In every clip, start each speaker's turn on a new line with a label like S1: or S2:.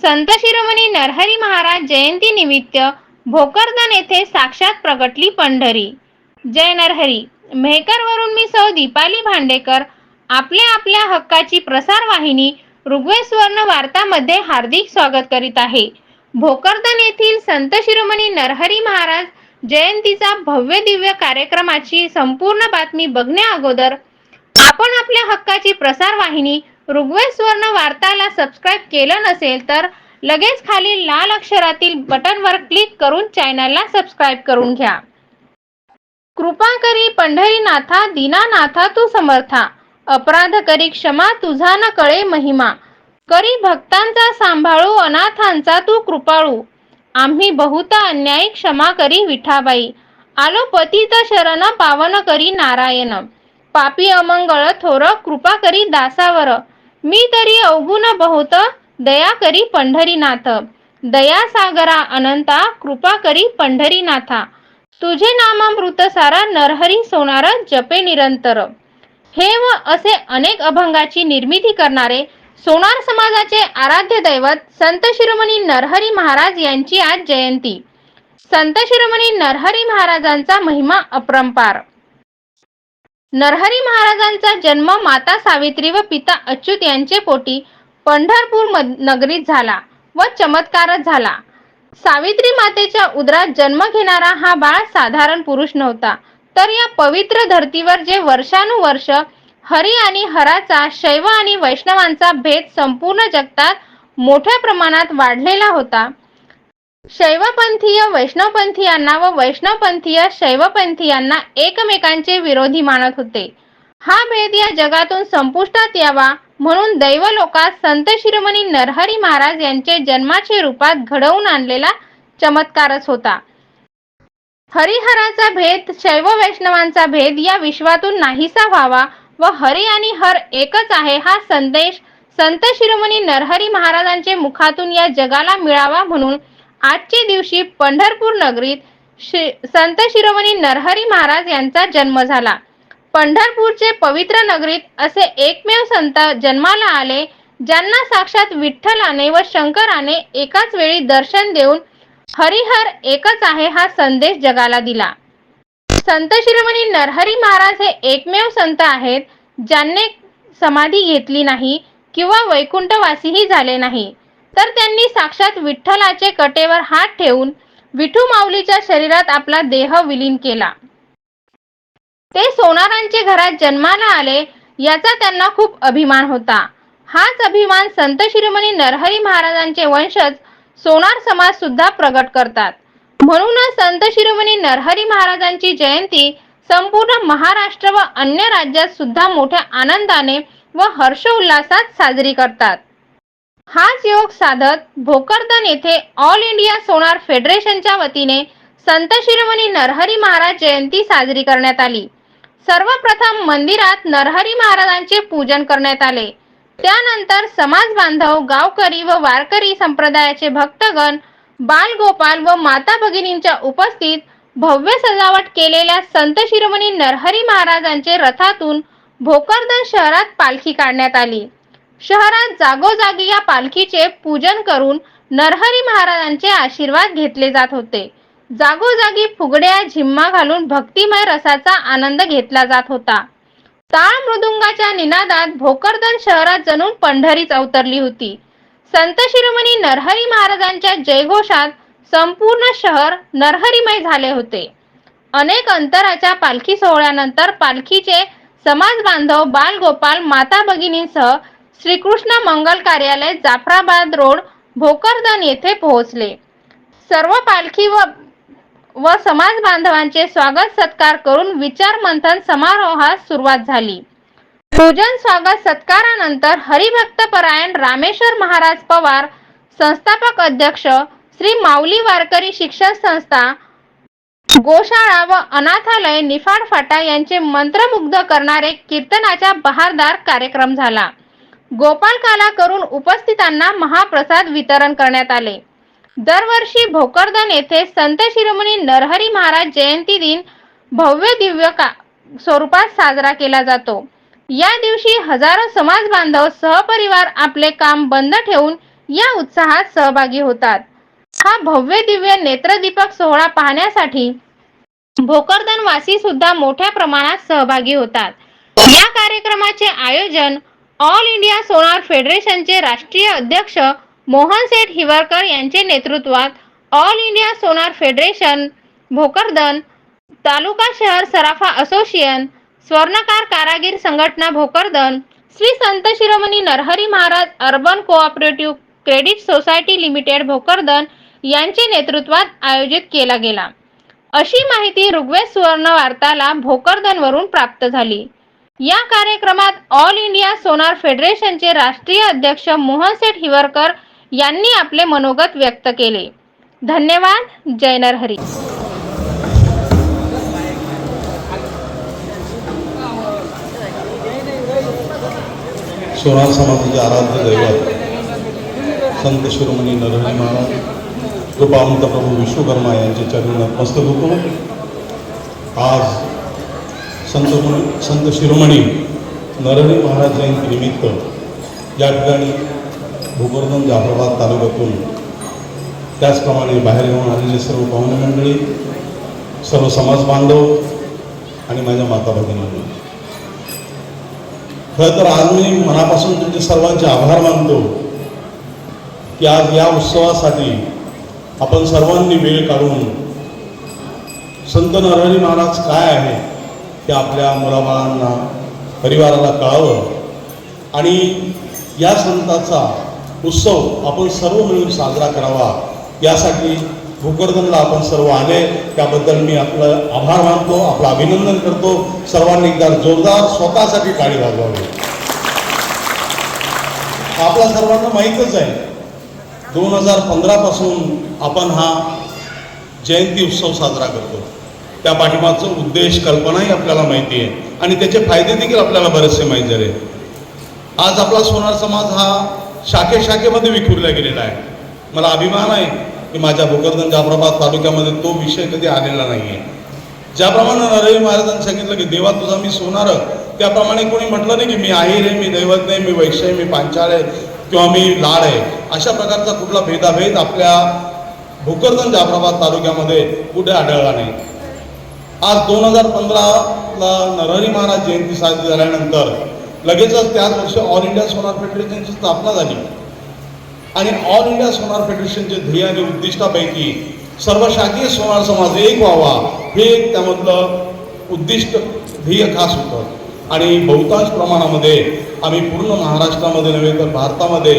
S1: संत शिरोमणी नरहरी महाराज जयंती निमित्त भोकरदन येथे साक्षात प्रगटली पंढरी. जय नरहरी. मेहकरवरून मी सौ दीपाली भांडेकर आपल्या आपल्या हक्काची प्रसार वाहिनी ऋग्वेद वार्तामध्ये हार्दिक स्वागत करीत आहे. भोकरदन येथील संत शिरोमणी नरहरी महाराज जयंतीचा भव्य दिव्य कार्यक्रमाची संपूर्ण बातमी बघण्या अगोदर आपण आपल्या हक्काची प्रसार वाहिनी ऋग्वेद स्वर्ण वार्ताला सबस्क्राईब केलं नसेल तर लगेच खाली लाल अक्षरातील बटनवर क्लिक करून चॅनलला सबस्क्राईब करून घ्या. कृपा करी पंढरीनाथा दीनानाथा तू समर्था. अपराध करी क्षमा तुझा न कळे महिमा. करी भक्तांचा सांभाळू अनाथांचा तू कृपाळू. आम्ही बहुता अन्यायी क्षमा करी विठाबाई. आलो पतित शरण पावन करी नारायण. पापी अमंगळ थोर कृपा करी दासावर. मी तरी अवगुण बहुत दया करी पंढरीनाथ. दया सागरा अनंता कृपा करी पंढरीनाथा. तुझे नामामृत सारा नरहरी सोनार जपे निरंतर. हे व असे अनेक अभंगाची निर्मिती करणारे सोनार समाजाचे आराध्य दैवत संत शिरोमणी नरहरी महाराज यांची आज जयंती. संत शिरोमणी नरहरी महाराजांचा महिमा अपरंपार. नरहरी महाराजांचा जन्म माता सावित्री व पिता अच्युत यांचे पोटी पंढरपूर नगरीत झाला व चमत्कारच झाला. सावित्री मातेच्या उदरात जन्म घेणारा हा बाळ साधारण पुरुष नव्हता तर या पवित्र धर्तीवर जे वर्षानुवर्ष हरी आणि हराचा शैव आणि वैष्णवांचा भेद संपूर्ण जगतात मोठ्या प्रमाणात वाढलेला होता शैवपंथीय वैष्णवपंथीयांना व वैष्णवपंथीय शैवपंथीयांना एकमेकांचे विरोधी मानत होते. हा भेद या जगातून संपुष्टात यावा म्हणून दैवलोकात संत शिरोमणी नरहरी महाराज यांचे जन्माचे रूपात घडवून आणलेला चमत्कारच होता. हरिहराचा भेद शैव वैष्णवांचा भेद या विश्वातून नाहीसा व्हावा व हरी आणि हर एकच आहे हा संदेश संत शिरोमणी नरहरी महाराजांचे मुखातून या जगाला मिळावा म्हणून आजचे दिवशी पंढरपूर नगरीत संत शिरोमणी नरहरी महाराज यांचा जन्म झाला. पंढरपूरचे पवित्र नगरीत असे एकमेव संत जन्माला आले ज्यांना साक्षात विठ्ठलाने व शंकराने एकाच वेळी दर्शन देऊन हरिहर एकच आहे हा संदेश जगाला दिला. संत शिरोमणी नरहरी महाराज हे एकमेव संत आहेत ज्यांनी समाधी घेतली नाही किंवा वैकुंठवासीही झाले नाही. तर त्यांनी साक्षात विठ्ठलाचे कटेवर हात ठेवून विठू माऊलीच्या शरीरात आपला देह विलीन केला. ते सोनारांचे घरात जन्माला आले याचा त्यांना खूप अभिमान होता. हाच अभिमान संत शिरोमणी नरहरी महाराजांचे वंशज सोनार समाज सुद्धा प्रगट करतात. म्हणूनच संत शिरोमणी नरहरी महाराजांची जयंती संपूर्ण महाराष्ट्र व अन्य राज्यात सुद्धा मोठ्या आनंदाने व हर्षोल्लासात साजरी करतात. हाच योग साधत भोकरदन येथे ऑल इंडिया सोनार फेडरेशनच्या वतीने संत शिरोमणी नरहरी महाराज जयंती साजरी करण्यात आली. सर्वप्रथम मंदिरात नरहरी महाराजांचे पूजन करण्यात आले. त्यानंतर समाज बांधव गावकरी व वारकरी संप्रदायाचे भक्तगण बालगोपाल व माता भगिनींच्या उपस्थित भव्य सजावट केलेल्या संत शिरोमणी नरहरी महाराजांचे रथातून भोकरदन शहरात पालखी काढण्यात आली. शहरात जागोजागी या पालखीचे पूजन करून नरहरी महाराजांचे आशीर्वाद घेतले जात होते. जागोजागी फुगड्या झिम्मा घालून भक्तिमय रसाचा आनंद घेतला जात होता. ताळ मृदुंगाच्या निनादात भोकरदन शहरात जणून पंढरीच अवतरली होती. संत शिरोमणी नरहरी महाराजांच्या जयघोषात संपूर्ण शहर नरहरीमय झाले होते. अनेक अंतराच्या पालखी सोहळ्यानंतर पालखीचे समाज बांधव बालगोपाल माता भगिनींसह श्रीकृष्ण मंगल कार्यालय जाफराबाद रोड भोकरदन येथे पोहोचले. सर्व पालखी व व समाज बांधवांचे स्वागत सत्कार करून विचार मंथन समारोहास सुरुवात झाली. पूजन स्वागत सत्कारानंतर हरिभक्त परायण रामेश्वर महाराज पवार संस्थापक अध्यक्ष श्री माऊली वारकरी शिक्षण संस्था गोशाळा व अनाथालय निफाड फाटा यांचे मंत्रमुग्ध करणारे कीर्तनाचा बहारदार कार्यक्रम झाला. गोपालकाला करून उपस्थितांना महाप्रसाद वितरण करण्यात आले. दरवर्षी भोकरदन येथे संत शिरोमणी नरहरी महाराज जयंती दिन भव्य दिव्य का स्वरूपात साजरा केला जातो. या दिवशी हजारो समाज बांधव सहपरिवार आपले काम बंद ठेवून या उत्साहात सहभागी होतात. हा भव्य दिव्य नेत्रदीपक सोहळा पाहण्यासाठी भोकरदन वासी सुद्धा मोठ्या प्रमाणात सहभागी होतात. या कार्यक्रमाचे आयोजन ऑल इंडिया सोनार फेडरेशनचे राष्ट्रीय अध्यक्ष मोहन सेठ हिवरकर यांचे नेतृत्वात all India Sonar federation Bhokardan तालुका शहर सराफा असोसिएशन स्वर्णकार कारागीर संघटना Bhokardan Shri Sant Shiromani Narhari Maharaj urban cooperative credit society limited Bhokardan यांचे नेतृत्वात आयोजित केला गेला. अशी माहिती ऋग्वेद सुवर्ण वार्ताला भोकरदनवरून प्राप्त झाली. या कार्यक्रमात ऑल इंडिया सोनार फेडरेशनचे राष्ट्रीय अध्यक्ष मोहन सेठ हिवरकर यांनी आपले मनोगत व्यक्त केले. धन्यवाद. जय नरहरी.
S2: सोनार समाजाचे आराध्य दैवत संत शिरोमणी नरहरी महाराज कृपावंत प्रभू विश्वकर्मा यांचे चरण नतमस्तक होतो. आज संत संत शिरोमणी नरहरी महाराज जयंतीनिमित्त या ठिकाणी भोकरदन जाफराबाद तालुक्यातून त्याचप्रमाणे बाहेर येऊन आलेले सर्व पाहुणे मंडळी सर्व समाज बांधव आणि माझ्या माता भगिनी खरं तर आज मी मनापासून तुमचे सर्वांचे आभार मानतो की आज या उत्सवासाठी आपण सर्वांनी वेळ काढून संत नरहरी महाराज काय आहे ते आपल्या मुलाबाळांना परिवाराला कळावं. आणि या संताचा उत्सव आपण सर्व मिळून साजरा करावा. यासाठी भूकर्दनला आपण सर्व आले. त्याबद्दल मी आपलं आभार मानतो आपलं अभिनंदन करतो. सर्वांनी एकदा जोरदार स्वतःसाठी काळी वाजवावी. आपल्या सर्वांना माहीतच आहे दोन हजार पंधरापासून आपण हा जयंती उत्सव साजरा करतो. त्या पाठीमागचा उद्देश कल्पनाही आपल्याला माहिती आहे. आणि त्याचे फायदे देखील आपल्याला बरेचसे माहीत झाले. आज आपला सोनार समाज हा शाखे शाखेमध्ये विखुरला गेलेला आहे. मला अभिमान आहे की माझ्या भोकरदन जाफराबाद तालुक्यामध्ये तो विषय कधी आलेला नाही आहे ज्याप्रमाणे नरवी महाराजांनी सांगितलं की देवा तुझा मी सोनार त्याप्रमाणे कोणी म्हटलं नाही की मी आहे मी दैवत नाही मी वैश्य आहे मी पांचाळ आहे किंवा मी लाड आहे. अशा प्रकारचा कुठला भेदाभेद आपल्या भोकरदन जाफराबाद तालुक्यामध्ये कुठे आढळला नाही. आज दोन हजार पंधराला नरहरी महाराज जयंती साजरी झाल्यानंतर लगेचच त्याच वर्षी ऑल इंडिया सोनार फेडरेशनची स्थापना झाली. आणि ऑल इंडिया सोनार फेडरेशनचे ध्येय आणि उद्दिष्टापैकी सर्व शाखीय सोनार समाज एक व्हावा हे एक त्यामधलं उद्दिष्ट ध्येय खास होतं. आणि बहुतांश प्रमाणामध्ये आम्ही पूर्ण महाराष्ट्रामध्ये नव्हे तर भारतामध्ये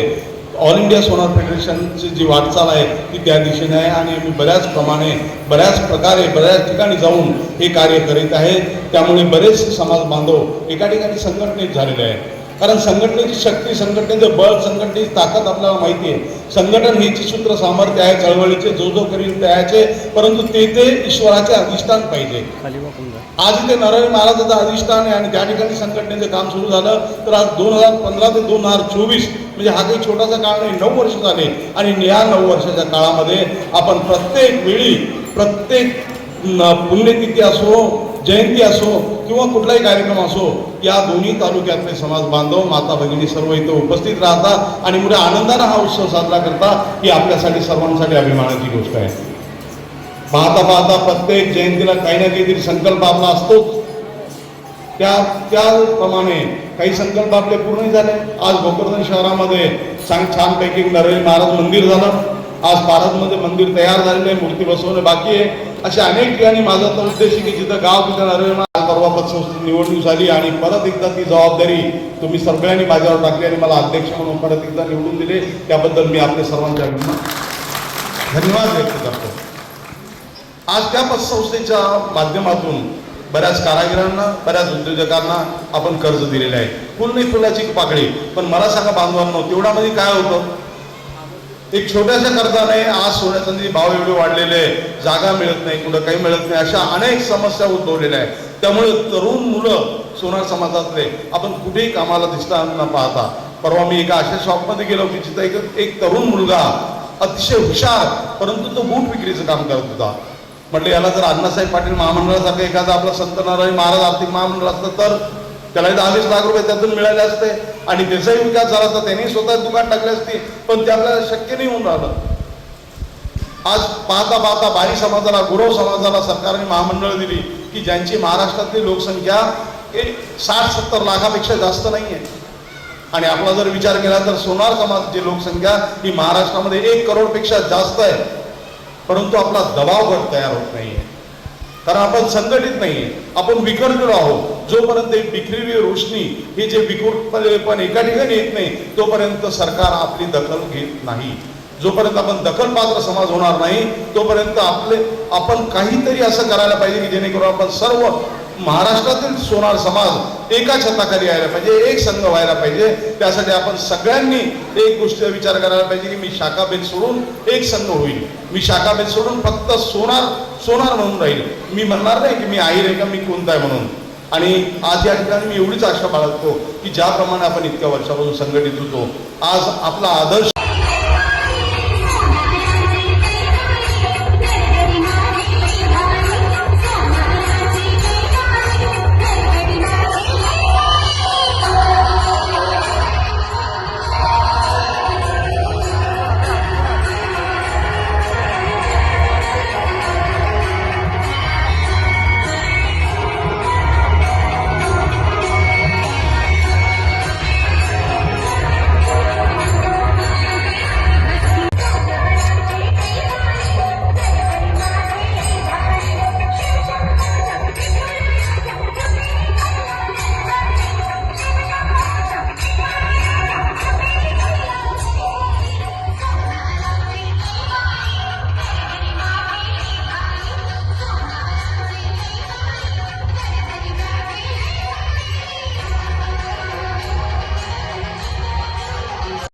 S2: ऑल इंडिया सोनार फेडरेशनची जी वाटचाल आहे ती त्या दिशेने आहे आणि मी बऱ्याच प्रमाणे बऱ्याच प्रकारे बऱ्याच ठिकाणी जाऊन हे कार्य करीत आहे. त्यामुळे बरेच समाज बांधव एका ठिकाणी संघटनेत झालेले आहे कारण संघटनेची शक्ती संघटनेचं बळ संघटनेची ताकद आपल्याला माहिती आहे. संघटन हेची सूत्र सामर्थ्य आहे चळवळीचे जो जो करील त्याचे परंतु ते ते ईश्वराचे अधिष्ठान पाहिजे. आज इथे नरहरी महाराजाचं अधिष्ठान आहे आणि त्या ठिकाणी संघटनेचं काम सुरू झालं तर आज दोन हजार पंधरा ते दोन हजार चोवीस म्हणजे हा काही छोटासा काळ नाही नऊ वर्ष झाले. आणि या नऊ वर्षाच्या काळामध्ये आपण प्रत्येक वेळी प्रत्येक पुण्यतिथी असो जयंती असो किंवा कुठलाही कार्यक्रम असो या दोन्ही तालुक्यातले समाज बांधव माता भगिनी सर्व इथं उपस्थित राहतात आणि मुळे आनंदानं हा उत्सव साजरा करतात ही आपल्यासाठी सर्वांसाठी अभिमानाची गोष्ट आहे. पाहता पाहता प्रत्येक जयंतीला काही ना काहीतरी संकल्प आपला असतोच. त्या त्याप्रमाणे काही संकल्प आपले पूर्ण झाले. आज भोकरदन शहरामध्ये चांग छानपैकी नरहरी महाराज मंदिर झालं. आज पारदमध्ये मंदिर तयार झालेलं आहे मूर्ती बसवणे बाकी आहे. अशा अनेक ठिकाणी माझा तर उद्देश आहे की जिथं गाव तिथं नरहरी परवा पतसंस्थेची निवडणूक झाली आणि परत एकदा ती जबाबदारी तुम्ही सगळ्यांनी माझ्यावर टाकली आणि मला अध्यक्ष म्हणून परत एकदा निवडून दिले त्याबद्दल मी आपल्या सर्वांच्या धन्यवाद व्यक्त करतो. आज त्या पतसंस्थेच्या माध्यमातून बऱ्याच कारागिरांना बऱ्याच उद्योजकांना आपण कर्ज दिलेले आहे. फुल नाही फुलाची पाकळी. पण मला सांगा बांधवांनो तेवढ्यामध्ये काय होतं? एक छोट्याशा कर्जाने आज सोन्या भाव एवढे वाढलेले आहे, जागा मिळत नाही कुठं काही मिळत नाही अशा अनेक समस्या उद्भवलेल्या आहेत. त्यामुळे तरुण मुलं सोनार समाजातले आपण कुठेही कामाला दिसताना न पाहता. परवा मी एका अशा शॉपमध्ये गेलो की जिथं एक एक तरुण मुलगा अतिशय हुशार परंतु तो बूट विक्रीचं काम करत होता. म्हटलं याला जर अण्णासाहेब पाटील महामंडळासारखं एखादा आपला संत नारायण महाराज आर्थिक महामंडळ असतं तर त्याला दहा लाख रुपये त्यातून मिळाले असते. आणि त्याचाही विकास झाला असता त्यांनी स्वतः दुकान टाकले असते पण ते आपल्याला शक्य नाही होऊन राहिलं. आज पाहता पाहता बारी समाजाला गुरव समाजाला सरकारने महामंडळ दिली की ज्यांची महाराष्ट्रातली लोकसंख्या हे साठ सत्तर लाखापेक्षा जास्त नाही आहे आणि आपला जर विचार केला तर सोनार समाजाची लोकसंख्या ही महाराष्ट्रामध्ये एक करोडपेक्षा जास्त आहे. परंतु आपला दबाव गट तयार होत नाहीये. कारण आपण संघटित नाहीये. आपण विखरलेलो आहोत. जोपर्यंत एक रोशनी हे जे विखुरपणे पण एका ठिकाणी येत नाही तोपर्यंत सरकार आपली दखल घेत नाही. जोपर्यंत आपण दखलपात्र समाज होणार नाही तोपर्यंत आपले आपण काहीतरी असं करायला पाहिजे की जेणेकरून आपण सर्व महाराष्ट्रातील सोनार समाज एका छताखाली यायला पाहिजे एक संघ व्हायला पाहिजे. त्यासाठी आपण सगळ्यांनी एक गोष्टीचा विचार करायला पाहिजे की मी शाखाभेद सोडून एक संघ होईल. मी शाखाभेद सोडून फक्त सोनार सोनार म्हणून राहील. मी म्हणणार नाही की मी आहे रेखा का मी कोणता आहे म्हणून. आणि आज या ठिकाणी मी एवढीच आशा बाळगतो की ज्याप्रमाणे आपण इतक्या वर्षापासून संघटित होतो आज आपला आदर्श